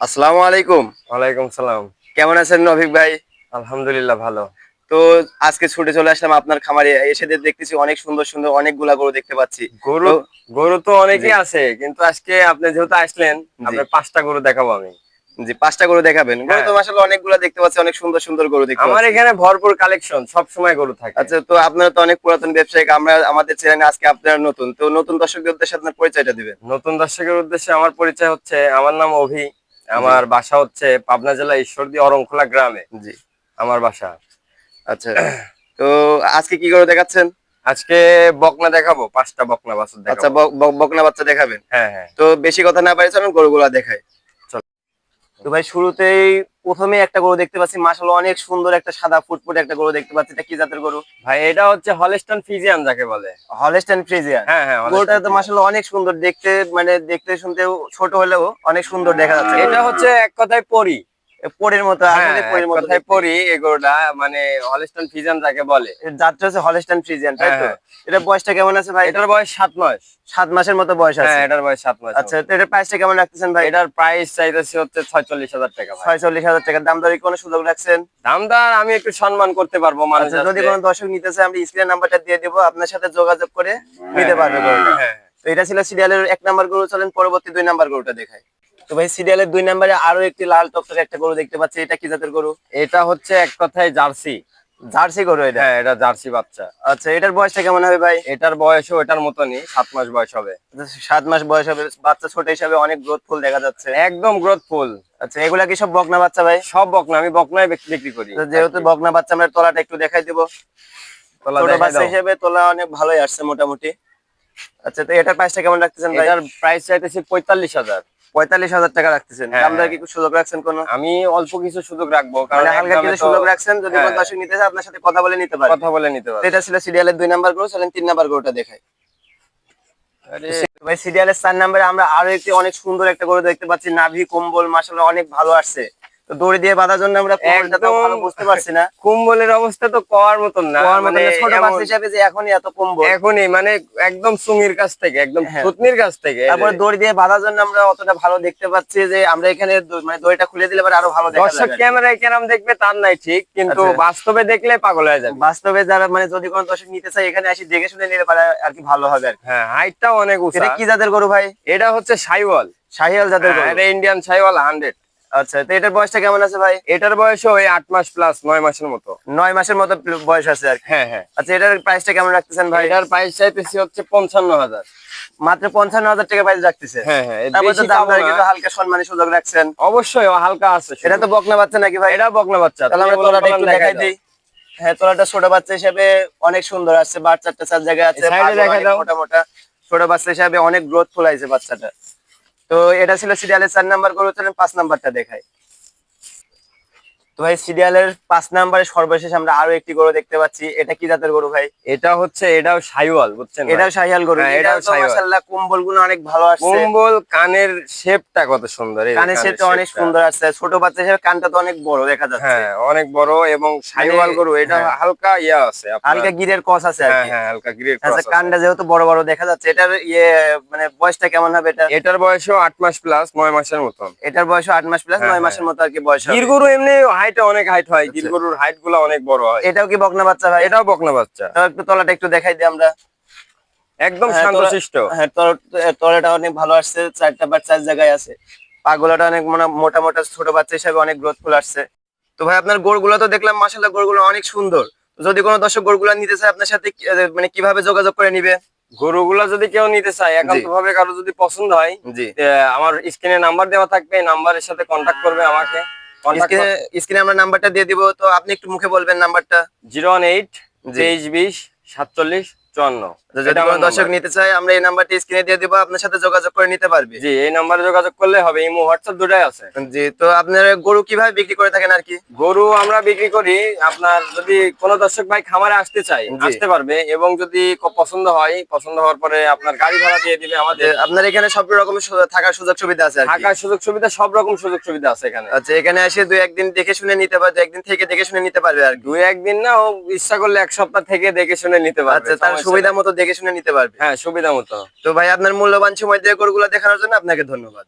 আসসালামু আলাইকুম। ওয়ালাইকুম সালাম। কেমন আছেন নভিক ভাই? আলহামদুলিল্লাহ ভালো। তো আজকে ছুটে চলে আসলাম আপনার খামারে। এসে দেখতেছি অনেক সুন্দর সুন্দর অনেকগুলা গরু দেখতে পাচ্ছি। গরু গরু তো অনেকই আছে কিন্তু আজকে আপনি যেহেতু আসলেন আপনার পাঁচটা গরু দেখাবো আমি। জি পাঁচটা গরু দেখাবেন। গরু হ্যাঁ। তো মাসাল্লাহ অনেকগুলা দেখতে পাচ্ছি অনেক সুন্দর সুন্দর গরু দেখতে আমার এখানে ভরপুর কালেকশন সব সময় গরু থাকে। আচ্ছা তো আপনারা তো অনেক পুরাতন ব্যবসায়িক আমরা আমাদের চ্যানেলে আজকে আপনারা নতুন। তো নতুন দর্শকদের উদ্দেশ্যে আপনার পরিচয়টা দিবেন। নতুন দর্শকের উদ্দেশ্যে আমার পরিচয় হচ্ছে আমার নাম অভি। আমার বাসা হচ্ছে পাবনা জেলা ঈশ্বরদী অরংখোলা গ্রামে। জি। আমার বাসা। আচ্ছা। তো আজকে কি করে দেখাচ্ছেন? আজকে বকনা দেখাবো পাঁচটা বকনা বাচ্চা আচ্ছা বক- বক- বকনা বাচ্চা দেখাবেন? হ্যাঁ হ্যাঁ। তো বেশি কথা না পারি চলুন গরুগুলা দেখাই। চল। তো ভাই শুরুতেই প্রথমে একটা গরু দেখতে পাচ্ছি মাসাল অনেক সুন্দর একটা সাদা ফুটফুট একটা গরু দেখতে পাচ্ছি এটা কি জাতের গরু? ভাই এটা হচ্ছে হলেস্টান ফ্রিজিয়ান যাকে বলে। হলেস্টান ফ্রিজিয়ান হ্যাঁ হ্যাঁ গরুটা তো মাসাল অনেক সুন্দর দেখতে মানে দেখতে শুনতেও ছোট হলেও অনেক সুন্দর দেখা যাচ্ছে। এটা হচ্ছে এক কথায় পরি। পরের মতো হ্যাঁ, আসলে পরের মতো কথায় পরি গরুটা মানে হলস্টন ফিজিয়ান যাকে বলে। জাতটা হচ্ছে হলেস্টাইন ফ্রিজিয়ান তাই তো? হ্যাঁ, এটা বয়সটা কেমন আছে ভাই? এটার বয়স সাত মাস। সাত মাসের মতো বয়স আছে। হ্যাঁ এটার বয়স সাত মাস আচ্ছা তো এটার প্রাইসটা কেমন রাখতেছেন ভাই? এটার প্রাইস চাইতেছে হচ্ছে ছয়চল্লিশ হাজার টাকা ভাই। ছয়চল্লিশ হাজার টাকা। দাম দরে কোনো সুযোগ রাখছেন? দামদার আমি একটু সম্মান করতে পারব মানুষ আচ্ছা যদি কোনো দর্শক নিতে চায় আমরা স্ক্রিন নাম্বারটা দিয়ে দেবো। আপনার সাথে যোগাযোগ করে নিতে পারবে হ্যাঁ। তো এটা ছিল সিরিয়ালের এক নাম্বার গরু। চলেন পরবর্তী দুই নাম্বার গরুটা দেখাই। তো ভাই সিরিয়ালের দুই নাম্বারে আরও একটি লাল টকটকে একটা গরু দেখতে পাচ্ছি। এটা কি জাতের গরু? এটা হচ্ছে এক কথায় জার্সি। জার্সি গরু এটা? হ্যাঁ এটা জার্সি বাচ্চা। আচ্ছা এটার বয়সটা কেমন হবে ভাই? এটার বয়সও এটার মতনই সাত মাস বয়স হবে। সাত মাস বয়স হবে। বাচ্চা ছোট হিসাবে অনেক গ্রোথ ফুল দেখা যাচ্ছে। একদম গ্রোথ ফুল। আচ্ছা এগুলা কি সব বকনা বাচ্চা ভাই? সব বকনা আমি বকনাই বিক্রি করি। যেহেতু বকনা বাচ্চা আমরা তলাটা একটু দেখাই দিব। ছোট বাচ্চা হিসেবে তোলা অনেক ভালোই আসছে মোটামুটি। আচ্ছা তো এটার প্রাইসটা কেমন রাখতেছেন ভাই? এটার প্রাইস চাইতেছি পঁয়তাল্লিশ হাজার। পঁয়তাল্লিশ হাজার টাকা রাখতেছেন। হ্যাঁ, হ্যাঁ। কি সুযোগ রাখছেন কোনো? আমি অল্প কিছু সুযোগ রাখব কারণ মানে হালকা কিছু সুযোগ রাখছেন যদি কোনো হ্যাঁ। দর্শক নিতে চায় আপনার সাথে কথা বলে নিতে পারে। কথা বলে নিতে তো পারব এটা ছিল সিরিয়ালের দুই নাম্বার গরু চলেন তিন নাম্বার গরুটা দেখাই। ভাই সিরিয়ালের চার নাম্বারে আমরা আরও একটি অনেক সুন্দর একটা গরু দেখতে পাচ্ছি নাভি কম্বল মাসাল্লাহ অনেক ভালো আসছে। তো দড়ি দিয়ে বাঁধার জন্য আমরা ভালো বুঝতে পারছি না। কুম্বলের অবস্থা তো কওয়ার মতন না। মানে ছোট এমন- হিসাবে যে এখনই এত কম্বল এখনই মানে একদম সুঙির কাছ থেকে একদম হ্যাঁ। থুতনির কাছ থেকে। তারপরে দড়ি দিয়ে বাঁধার জন্য আমরা অতটা ভালো দেখতে পাচ্ছি যে আমরা এখানে মানে দড়িটা খুলে দিলে আরও ভালো দেখা দর্শক ক্যামেরায় কেরাম দেখবে তার নাই ঠিক কিন্তু আচ্ছা। বাস্তবে দেখলে পাগল হয়ে যাবে। বাস্তবে যারা মানে যদি কোনো দর্শক নিতে চায় এখানে আসি দেখে শুনে নিলে পারে আর কি ভালো হবে আর হ্যাঁ হাইটটাও অনেক উঁচা। এটা কি জাতের গরু ভাই? এটা হচ্ছে সাইওয়াল শাহিয়াল জাতের গরু। এটা ইন্ডিয়ান সাইওয়াল হান্ড্রেড আচ্ছা তো এটার বয়সটা কেমন আছে ভাই? এটার বয়স ওই আট মাস প্লাস নয় মাসের মতো। নয় মাসের মতো বয়স আছে আর হ্যাঁ হ্যাঁ। আচ্ছা এটার প্রাইসটা কেমন রাখতেছেন ভাই? এটার প্রাইস চাইতেছি হচ্ছে পঞ্চান্ন হাজার। মাত্র পঞ্চান্ন হাজার টাকা প্রাইস রাখতেছে? হ্যাঁ হ্যাঁ। কিন্তু হালকা সম্মানী সুযোগ রাখছেন। অবশ্যই হালকা আছে এটা তো বকনা বাচ্চা নাকি ভাই? এটা বকনা বাচ্চা। তাহলে আমরা তলাটা একটু দেখাই দিই। হ্যাঁ তলাটা ছোট বাচ্চা হিসাবে অনেক সুন্দর আসছে। বার চারটা চার জায়গায় আছে। মোটা মোটা ছোট বাচ্চা হিসাবে অনেক গ্রোথ ফুল আছে বাচ্চাটা তো এটা ছিল সিরিয়ালের চার নাম্বার গরু চলেন পাঁচ নাম্বারটা দেখাই। তো ভাই সিরিয়ালের পাঁচ নাম্বারে সর্বশেষ আমরা আরও একটি গরু দেখতে পাচ্ছি। এটা কি জাতের গরু ভাই? এটা হচ্ছে এটাও সাইওয়াল বুঝছেন এটাও শাহিয়াল গরু। হ্যাঁ, এটাও মাশাআল্লাহ কম্বলগুলো অনেক ভালো আসছে। কম্বল কানের শেপটা কত সুন্দর এই কানের সেটটা অনেক সুন্দর আসছে। ছোট বাচ্চা হিসেবে কানটা তো অনেক বড় দেখা যাচ্ছে। হ্যাঁ অনেক বড় এবং সাইওয়াল গরু এটা হ্যাঁ। হালকা ইয়া আছে হালকা গিরের কস আছে আর হ্যাঁ কি। হ্যাঁ হালকা গ্রেড আচ্ছা কানটা যেহেতু বড় বড় দেখা যাচ্ছে। এটার ইয়ে মানে বয়সটা কেমন হবে এটা এটার বয়সও আট মাস প্লাস নয় মাসের মতন। এটার বয়স আট মাস প্লাস হ্যাঁ, নয় মাসের মতো আর কি বয়স গির গরু এমনি হাইটে অনেক হাইট হয় গির গরুর হাইটগুলো অনেক বড় হয়। এটাও কি বকনা বাচ্চা ভাই? এটাও বকনা বাচ্চা। একটু তলাটা একটু দেখাই দিই আমরা। একদম হ্যাঁ, শান্তশিষ্ট। হ্যাঁ তলাটা অনেক ভালো আসছে চারটা বার চার জায়গায় আছে। পাগুলাটা অনেক মোটা- মোটা মোটা ছোট বাচ্চা হিসাবে অনেক গ্রোথ ফুল আসছে। তো ভাই আপনার গরুগুলো তো দেখলাম মাসাল্লাহ গরুগুলো অনেক সুন্দর। যদি কোনো দর্শক গরুগুলো নিতে চায় আপনার সাথে মানে কীভাবে যোগাযোগ করে নিবে? গরুগুলা যদি কেউ নিতে চায় একান্ত ভাবে কারও যদি পছন্দ হয় আমার স্ক্রিনে নাম্বার দেওয়া থাকবে নাম্বারের সাথে কন্ট্যাক্ট করবে আমাকে। স্ক্রিনে আমরা নাম্বারটা দিয়ে দিব তো আপনি একটু মুখে বলবেন নাম্বারটা জিরো ওয়ান এইট। তেইশ বিশ সাতচল্লিশ চুয়ান্ন। যদি কোনো দর্শক নিতে চায় আমরা এই নাম্বারটি স্ক্রিনে দিয়ে দিব আপনার সাথে যোগাযোগ করে নিতে পারবে। জি এই নাম্বারে যোগাযোগ করলে হবে ইমো হোয়াটসঅ্যাপ দুটাই আছে। জি তো আপনার গরু কীভাবে বিক্রি করে থাকেন আর কি? গরু আমরা বিক্রি করি আপনার যদি কোনো দর্শক ভাই খামারে আসতে চাই আসতে পারবে এবং যদি পছন্দ হয় পছন্দ হওয়ার পরে আপনার গাড়ি ভাড়া দিয়ে দিবে আমাদের। আপনার এখানে সব রকমের সু- থাকার সুযোগ সুবিধা আছে থাকার সুযোগ সুবিধা সব রকম সুযোগ সুবিধা আছে এখানে। আচ্ছা এখানে এসে দুই একদিন দেখে শুনে নিতে পারবে একদিন থেকে দেখে শুনে নিতে পারবে আর দুই একদিন না ইচ্ছা করলে এক সপ্তাহ থেকে দেখে শুনে নিতে পারবে। আচ্ছা সুবিধা মতো দেখে শুনে নিতে পারবে। হ্যাঁ সুবিধা মতো। তো ভাই আপনার মূল্যবান সময় দিয়ে গরুগুলো দেখানোর জন্য আপনাকে ধন্যবাদ।